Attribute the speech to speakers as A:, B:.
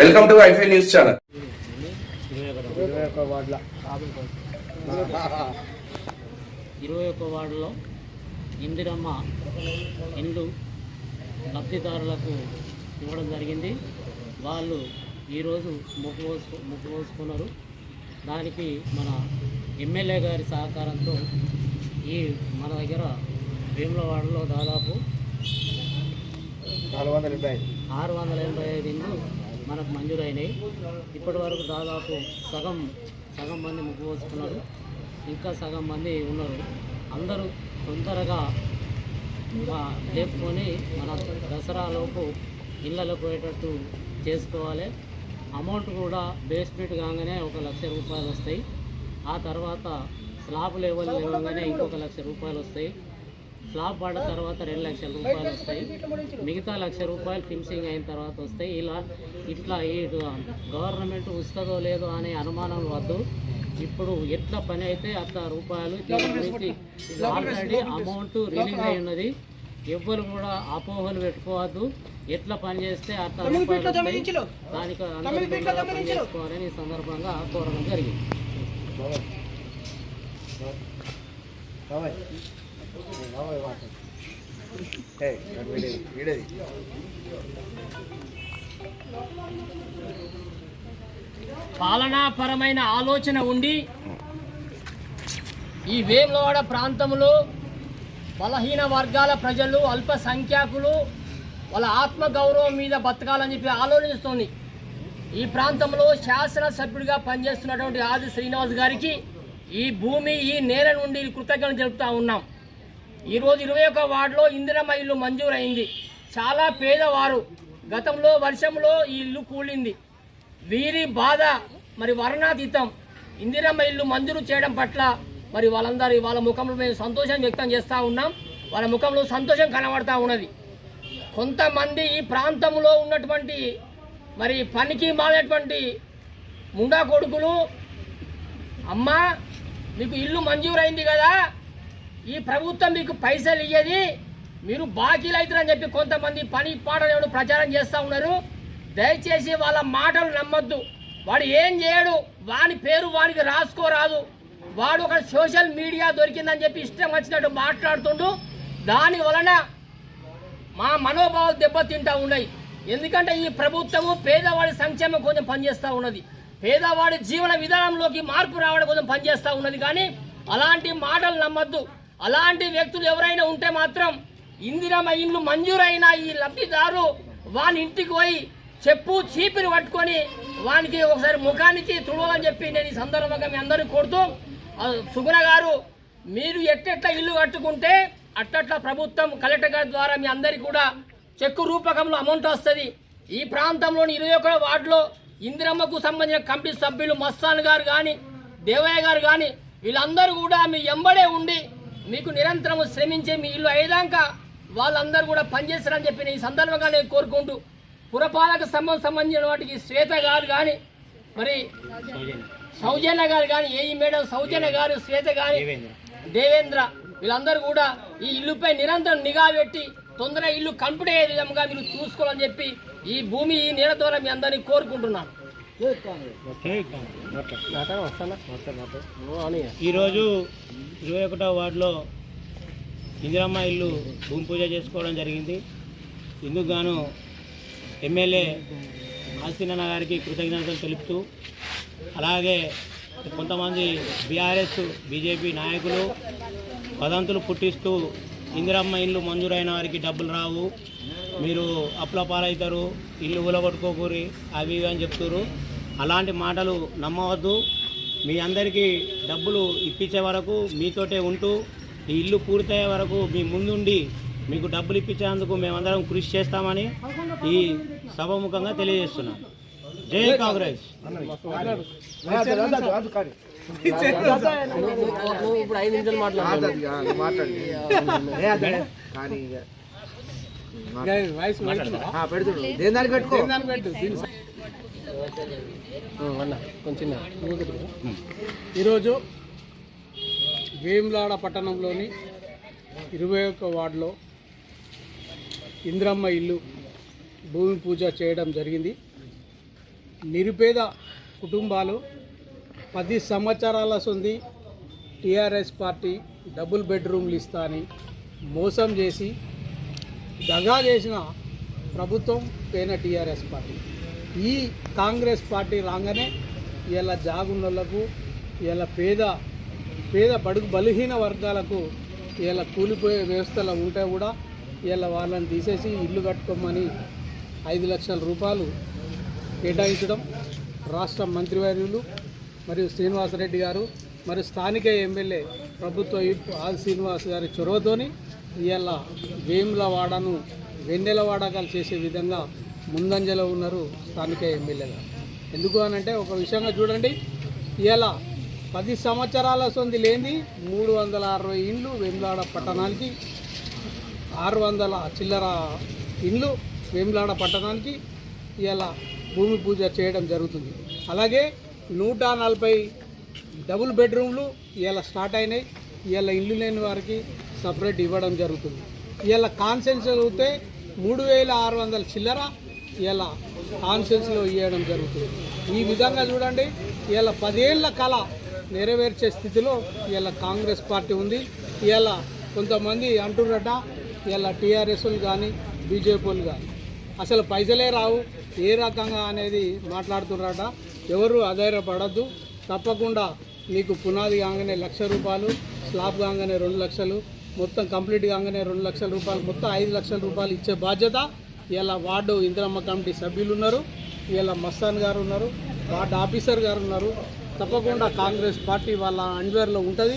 A: Welcome to ఐఫై news channel.
B: ఇరవై ఒక్క వార్డుల
C: ఇందిరమ్మ ఇండ్లు లబ్ధిదారులకు ఇవ్వడం జరిగింది. వాళ్ళు ఈరోజు ముగ్గు పోసు ముగ్గు పోసుకున్నారు. దానికి మన ఎమ్మెల్యే గారి సహకారంతో ఈ మన దగ్గర భీములవాడలో దాదాపు
B: నాలుగు వందల డెబ్బై ఐదు.
C: ఆరు వందల ఎనభై ఐదు ఇండ్లు మనకు మంజూరైనాయి. ఇప్పటి వరకు దాదాపు సగం సగం మంది ముగ్గు పోసుకున్నారు. ఇంకా సగం మంది ఉన్నారు. అందరూ తొందరగా లేపుకొని మన దసరాలోపు ఇళ్ళలో పోయేటట్టు చేసుకోవాలి. అమౌంట్ కూడా బేస్మెంట్ కాగానే ఒక లక్ష రూపాయలు వస్తాయి ఆ తర్వాత స్లాబ్ లెవెల్ లేవగానే ఇంకొక లక్ష రూపాయలు వస్తాయి స్లాబ్ పడ్డ తర్వాత రెండు లక్షల రూపాయలు వస్తాయి. మిగతా లక్ష రూపాయలు ఫినిషింగ్ అయిన తర్వాత వస్తాయి. ఇలా ఇట్లా ఈ గవర్నమెంట్ ఇస్తుందో లేదో అనే అనుమానం వద్దు. ఇప్పుడు ఎట్లా పని అయితే అట్లా రూపాయలు దీని గురించి ఆల్రెడీ అమౌంట్ రిలీజ్ అయి ఉన్నది. ఎవ్వరు కూడా అపోహలు పెట్టుకోవద్దు. ఎట్లా పని చేస్తే అట్లా రూపాయలు వస్తాయి. దానికి అందరూ చేసుకోవాలని ఈ సందర్భంగా కోరడం జరిగింది.
D: పాలనాపరమైన ఆలోచన ఉండి ఈ వేములవాడ ప్రాంతంలో బలహీన వర్గాల ప్రజలు అల్పసంఖ్యాకులు వాళ్ళ ఆత్మగౌరవం మీద బతకాలని చెప్పి ఆలోచిస్తోంది. ఈ ప్రాంతంలో శాసనసభ్యుడిగా పనిచేస్తున్నటువంటి ఆది శ్రీనివాస్ గారికి ఈ భూమి ఈ నేల నుండి కృతజ్ఞతలు తెలుపుతా ఉన్నాం. ఈరోజు ఇరవై ఒక వార్డులో ఇందిరమ్మ ఇల్లు మంజూరైంది. చాలా పేదవారు గతంలో వర్షంలో ఈ ఇల్లు కూలింది. వీరి బాధ మరి వర్ణాతీతం. ఇందిరమ్మ ఇల్లు మంజూరు చేయడం పట్ల మరి వాళ్ళందరి వాళ్ళ ముఖంలో మేము సంతోషం వ్యక్తం చేస్తూ ఉన్నాం. వాళ్ళ ముఖంలో సంతోషం కనబడతా ఉన్నది. కొంతమంది ఈ ప్రాంతంలో ఉన్నటువంటి మరి పనికి మాలినటువంటి ముండా కొడుకులు అమ్మ మీకు ఇల్లు మంజూరైంది కదా ఈ ప్రభుత్వం మీకు పైసలు ఇయ్యది మీరు బాకీలు అవుతారని చెప్పి కొంతమంది పని పాటలు ప్రచారం చేస్తూ ఉన్నారు. దయచేసి వాళ్ళ మాటలు నమ్మొద్దు. వాడు ఏం చేయడు వాని పేరు వానికి రాసుకోరాదు. వాడు ఒక సోషల్ మీడియా దొరికిందని చెప్పి ఇష్టం వచ్చినట్టు మాట్లాడుతుండు. దాని వలన మా మనోభావాలు దెబ్బతింటా ఉన్నాయి. ఎందుకంటే ఈ ప్రభుత్వము పేదవాడి సంక్షేమం కొంచెం పనిచేస్తూ ఉన్నది. పేదవాడి జీవన విధానంలోకి మార్పు రావడం కొంచెం పనిచేస్తూ ఉన్నది. కానీ అలాంటి మాటలు నమ్మద్దు. అలాంటి వ్యక్తులు ఎవరైనా ఉంటే మాత్రం ఇందిరమ్మ ఇల్లు మంజూరైన ఈ లబ్ధిదారు వాని ఇంటికి పోయి చెప్పు చీపిని పట్టుకొని వానికి ఒకసారి ముఖానికి తుడవాలని చెప్పి నేను ఈ సందర్భంగా మీ అందరినీ కోరుతూ సుగుణ గారు మీరు ఎట్టెట్లా ఇల్లు కట్టుకుంటే అట్టట్లా ప్రభుత్వం కలెక్టర్ గారి ద్వారా మీ అందరికీ కూడా చెక్కు రూపకంలో అమౌంట్ వస్తుంది. ఈ ప్రాంతంలోని ఇరవై ఒక వార్డులో ఇందిరమ్మకు సంబంధించిన కమిటీ సభ్యులు మస్తాన్ గారు కానీ దేవయ్య గారు కానీ వీళ్ళందరూ కూడా మీ ఎంబడే ఉండి మీకు నిరంతరం శ్రమించే మీ ఇల్లు అయ్యేదాక వాళ్ళందరూ కూడా పనిచేస్తారని చెప్పి ఈ సందర్భంగా నేను కోరుకుంటూ పురపాలక సంబంధం సంబంధించిన వాటికి శ్వేత గారు కానీ మరి సౌజన్య గారు కానీ ఏఈ మేడం సౌజన్య గారు శ్వేత గారి దేవేంద్ర వీళ్ళందరూ కూడా ఈ ఇల్లుపై నిరంతరం నిఘా పెట్టి తొందరగా ఇల్లు కంప్లీట్ అయ్యే విధంగా మీరు చూసుకోవాలని చెప్పి ఈ భూమి ఈ నీళ్ళ ద్వారా మీ అందరినీ కోరుకుంటున్నాను.
E: ఈరోజు ఇరవై ఒకటో వార్డులో ఇందిరమ్మ ఇల్లు భూమి పూజ చేసుకోవడం జరిగింది. ఇందుకు గాను ఎమ్మెల్యే ఆశీనన్న గారికి కృతజ్ఞతలు తెలుపుతూ అలాగే కొంతమంది బీఆర్ఎస్ బీజేపీ నాయకులు వదంతులు పుట్టిస్తూ ఇందిరమ్మ ఇల్లు మంజూరైన వారికి డబ్బులు రావు. మీరు అప్పుల పాలవుతారు ఇల్లు ఉలగొట్టుకోకూరి అవి ఇవి అని చెప్తున్నారు అలాంటి మాటలు నమ్మవద్దు. మీ అందరికీ డబ్బులు ఇప్పించే వరకు మీతోటే ఉంటూ ఈ ఇల్లు పూర్తయ్యే వరకు మీ ముందుండి మీకు డబ్బులు ఇప్పించేందుకు మేమందరం కృషి చేస్తామని ఈ సభముఖంగా తెలియజేస్తున్నాం. జై కాంగ్రెస్.
D: ఇప్పుడు ఐదు నిమిషాలు
B: దేని దానికి పెట్టుకో?
D: అన్న కొంచెం ఈరోజు వేములాడ పట్టణంలోని ఇరవై ఒక్క వార్డులో ఇంద్రమ్మ ఇల్లు భూమి పూజ చేయడం జరిగింది.
A: నిరుపేద కుటుంబాలు పది సంవత్సరాల సొంది టీఆర్ఎస్ పార్టీ డబుల్ బెడ్రూమ్లు ఇస్తా అని మోసం చేసి దగా చేసిన ప్రభుత్వం పేన టీఆర్ఎస్ పార్టీ. ఈ కాంగ్రెస్ పార్టీ రాగానే ఇలా జాగున్నోళ్ళకు ఇలా పేద పేద బడుగు బలహీన వర్గాలకు ఇలా కూలిపోయే వ్యవస్థలు ఉంటే కూడా ఇలా వాళ్ళని తీసేసి ఇల్లు కట్టుకోమని ఐదు లక్షల రూపాయలు కేటాయించడం రాష్ట్ర మంత్రివర్యులు మరియు శ్రీనివాసరెడ్డి గారు మరియు స్థానిక ఎమ్మెల్యే ప్రభుత్వ విప్ ఆది శ్రీనివాస్ గారి చొరవతోని ఇవాళ వేములవాడను వెన్నెలవాడగా చేసే విధంగా ముందంజలో ఉన్నారు స్థానిక ఎమ్మెల్యేగా ఎందుకు అనంటే ఒక విషయంగా చూడండి ఇలా పది సంవత్సరాల సొంది లేని మూడు వందల అరవై ఇండ్లు వేములాడ పట్టణానికి ఆరు వందల చిల్లర ఇండ్లు వేములాడ పట్టణానికి ఇవాళ భూమి పూజ చేయడం జరుగుతుంది. అలాగే నూట నలభై డబుల్ బెడ్రూమ్లు ఇలా స్టార్ట్ అయినాయి. ఇలా ఇల్లు లేని వారికి సపరేట్ ఇవ్వడం జరుగుతుంది. ఇలా కాన్సెన్స్ అవుతే మూడు వేల ఆరు వందల చిల్లర ఇలా కాన్సెన్స్లో ఇవ్వడం జరుగుతుంది. ఈ విధంగా చూడండి ఇలా పదేళ్ళ కళ నెరవేర్చే స్థితిలో ఇలా కాంగ్రెస్ పార్టీ ఉంది. ఇలా కొంతమంది అంటున్నట ఇలా టీఆర్ఎస్లు కానీ బీజేపీలు కానీ అసలు పైసలే రావు. ఏ రకంగా అనేది మాట్లాడుతున్నారట ఎవరు అధైర్యపడద్దు. తప్పకుండా మీకు పునాది కాగానే లక్ష రూపాయలు స్లాబ్ కాగానే రెండు లక్షలు మొత్తం కంప్లీట్ కాగానే రెండు లక్షల రూపాయలు మొత్తం ఐదు లక్షల రూపాయలు ఇచ్చే బాధ్యత. ఇలా వార్డు ఇందిరమ్మ కమిటీ సభ్యులు ఉన్నారు. ఇలా మస్తాన్ గారు ఉన్నారు వార్డు ఆఫీసర్ గారు ఉన్నారు. తప్పకుండా కాంగ్రెస్ పార్టీ వాళ్ళ అండ్వేర్లో ఉంటుంది.